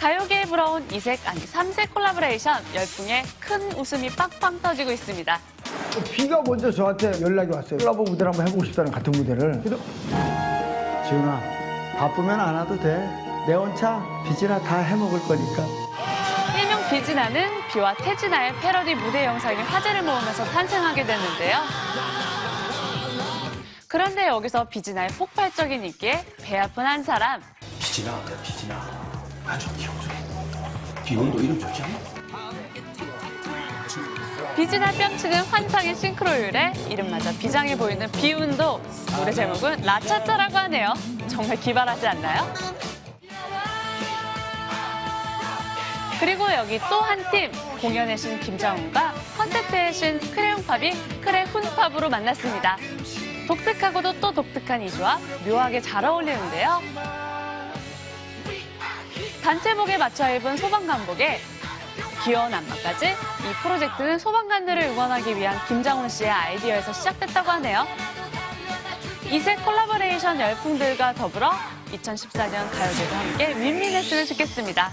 가요계에 불어온 이색 아니 삼색 콜라보레이션 열풍에 큰 웃음이 빵빵 터지고 있습니다. 비가 먼저 저한테 연락이 왔어요. 콜라보 무대를 한번 해보고 싶다는 같은 무대를. 그래서 지훈아 바쁘면 안 와도 돼. 내 혼자 빚이나 다 해먹을 거니까. 일명 비진아는 비와 태진아의 패러디 무대 영상이 화제를 모으면서 탄생하게 됐는데요. 그런데 여기서 비진아의 폭발적인 인기에 배 아픈 한 사람 비지나 어때 비지나 아주 귀여워 비운도 이름 좋지 않아? 비진아 뺨치는 환상의 싱크로율에 이름마저 비장해 보이는 비운도 노래 제목은 라차차라고 하네요. 정말 기발하지 않나요? 그리고 여기 또 한 팀 공연의 신 김장훈과 컨셉트의 신 크레용팝이 크레훈팝으로 만났습니다. 독특하고도 또 독특한 이 조합 묘하게 잘 어울리는데요. 단체복에 맞춰 입은 소방관복에 귀여운 안마까지 이 프로젝트는 소방관들을 응원하기 위한 김장훈 씨의 아이디어에서 시작됐다고 하네요. 이색 콜라보레이션 열풍들과 더불어 2014년 가요제도 함께 윈윈했으면 좋겠습니다.